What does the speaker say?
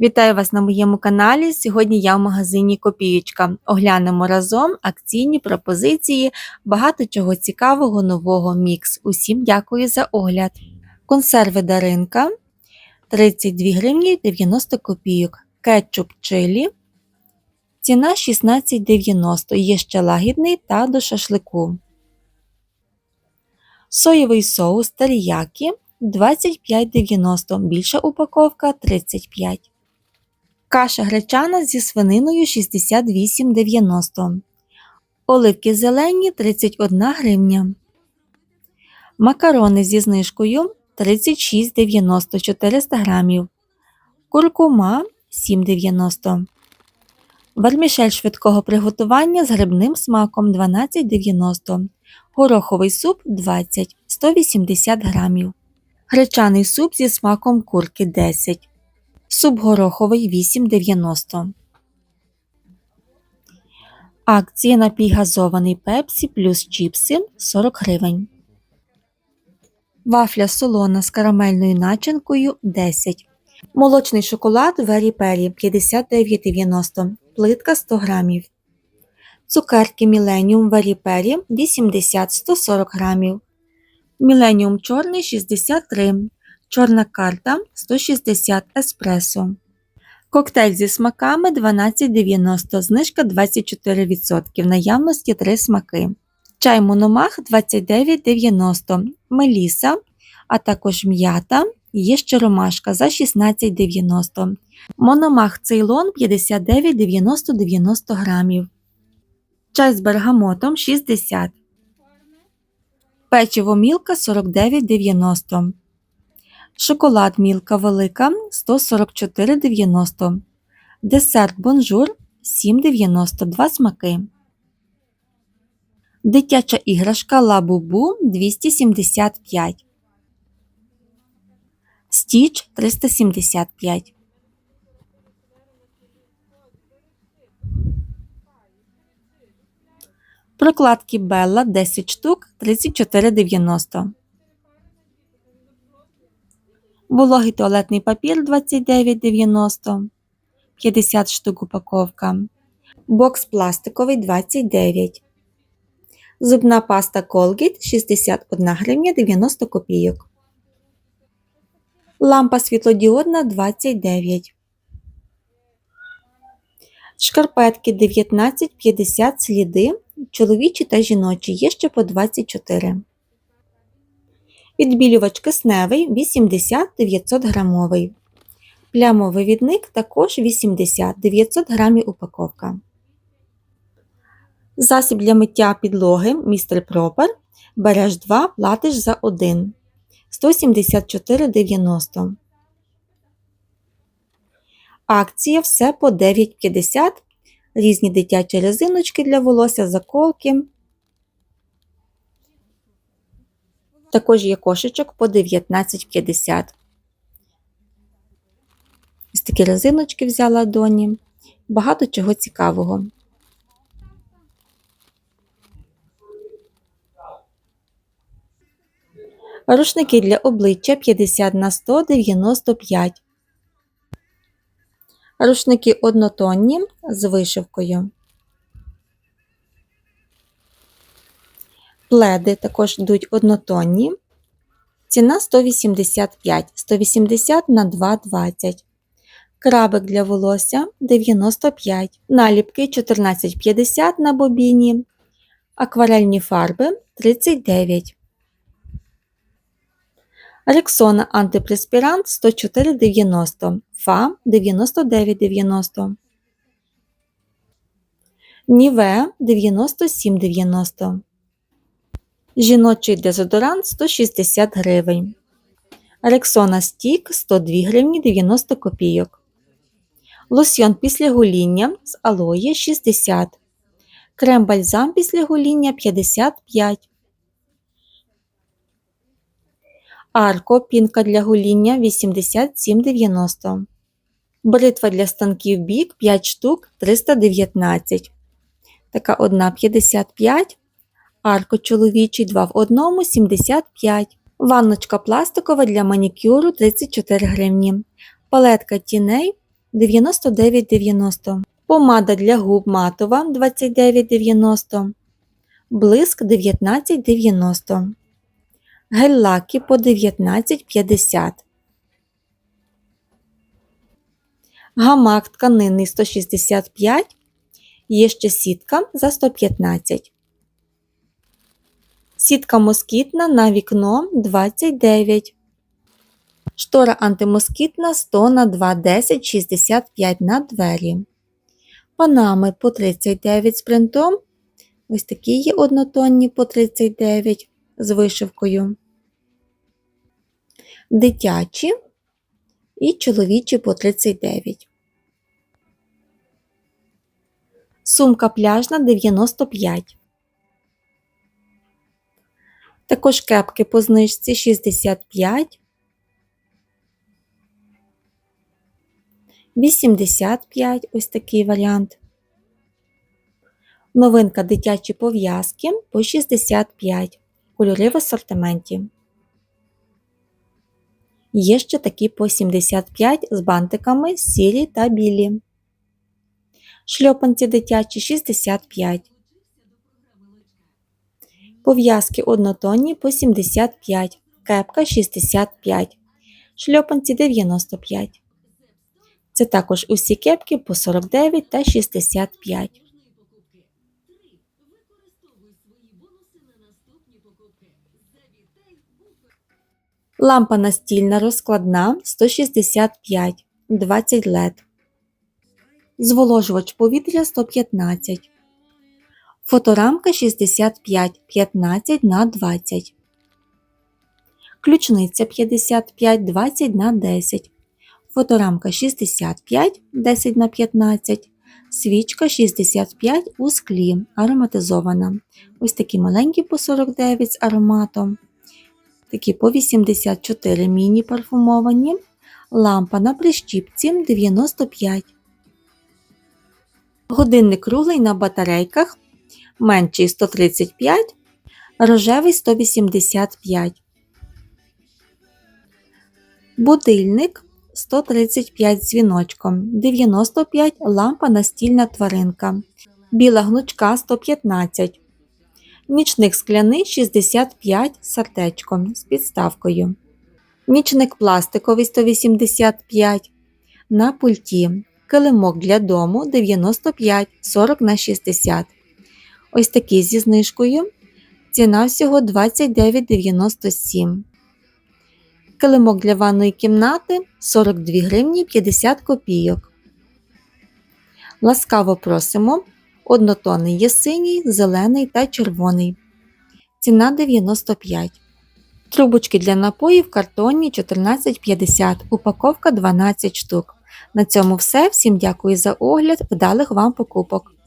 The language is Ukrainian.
Вітаю вас на моєму каналі. Сьогодні я в магазині Копієчка. Оглянемо разом акційні пропозиції, багато чого цікавого, нового мікс. Усім дякую за огляд. Консерви Даринка 32 гривні 90 копійок. Кетчуп чилі. Ціна 16,90. Є ще лагідний та до шашлику. Соєвий соус теріякі 25,90. Більша упаковка 35. Каша гречана зі свининою 68,90. Оливки зелені 31 гривня. Макарони зі знижкою 36,90 400 грамів. Куркума 7,90. Вермішель швидкого приготування з грибним смаком 12,90. Гороховий суп 20 180 грамів. Гречаний суп зі смаком курки 10. Суп гороховий 8,90. Акція напій газований пепсі плюс чіпси 40 гривень. Вафля солона з карамельною начинкою 10. Молочний шоколад Вері Пері 59,90. Плитка 100 грамів. Цукерки Міленіум Вері Пері 80-140 грамів. Міленіум чорний 63. Чорна карта 160 еспресо. Коктейль зі смаками 12,90, знижка 24%, наявності 3 смаки. Чай Мономах 29,90, Меліса, а також м'ята, є ще ромашка за 16,90. Мономах Цейлон 59,90-90 грамів. Чай з бергамотом 60. Печиво мілка 49,90. Шоколад мілка велика 144,90. Десерт бонжур 7,90 2 смаки. Дитяча іграшка Лабубу 275. Стіч 375. Прокладки Белла 10 штук 34,90. Вологий туалетний папір 29,90. 50 штук упаковка. Бокс пластиковий 29. Зубна паста Colgate 61 гривня 90 копійок. Лампа світлодіодна 29. Шкарпетки 19,50 сліди. Чоловічі та жіночі є ще по 24. Відбілювач кисневий 80-900 грамовий. Плямовий відник також 80-900 грамів упаковка. Засіб для миття підлоги Містер Пропер. Береш 2, платиш за 1. 174,90. Акція все по 9,50. Різні дитячі резиночки для волосся, заколки. Також є кошечок по 19,50. Ось такі резиночки взяла доні. Багато чого цікавого. Рушники для обличчя 50 на 195. Рушники однотонні з вишивкою. Пледи також йдуть однотонні. Ціна 185, 180 на 2,20. Крабик для волосся 95. Наліпки 14,50 на бобіні. Акварельні фарби 39. Рексона антипреспірант 104,90. Фа 99,90. Ніве 97,90. Жіночий дезодорант 160 гривень. Рексона Стік 102 гривні 90 копійок. Лосьйон після гоління з алої 60. Крем бальзам після гоління 55. Арко пінка для гоління 87,90. Бритва для станків бік 5 штук 319. Така одна 55. Арко чоловічий 2 в 1 75. Ванночка пластикова для манікюру 34 гривні. Палетка тіней 99,90. Помада для губ матова 29,90. Блиск 19,90. Гель-лаки по 19,50. Гамак тканинний 165. Є ще сітка за 115. Сітка москітна на вікно 29. Штора антимоскітна 100 на 2 10 65 на двері. Панами по 39 з принтом. Ось такі є однотонні по 39 з вишивкою. Дитячі і чоловічі по 39. Сумка пляжна 95. Також кепки по знижці 65. 85 ось такий варіант. Новинка дитячі пов'язки по 65. Кольори в асортименті. Є ще такі по 75 з бантиками сірі та білі. Шльопанці дитячі 65. Пов'язки однотонні по 75. Кепка 65. Шльопанці 95. Це також усі кепки по 49 та 65. Лампа настільна розкладна 165 20 LED. Зволожувач повітря 115. Фоторамка 65 15 на 20. Ключниця 55 20 на 10. Фоторамка 65 10 на 15. Свічка 65 у склі, ароматизована. Ось такі маленькі по 49 з ароматом. Такі по 84 міні парфумовані. Лампа на прищіпці 95. Годинник круглий на батарейках. Менший 135, рожевий 185. Будильник 135 з дзвіночком, 95 лампа настільна тваринка, біла гнучка 115, нічник скляний 65 з сердечком з підставкою, нічник пластиковий 185 на пульті, килимок для дому 95 40 на 60. Ось такий зі знижкою. Ціна всього 29,97. Килимок для ванної кімнати 42 гривні 50 копійок. Ласкаво просимо. Однотонний є синій, зелений та червоний. Ціна 95. Трубочки для напоїв картонні 14,50. Упаковка 12 штук. На цьому все. Всім дякую за огляд. Вдалих вам покупок!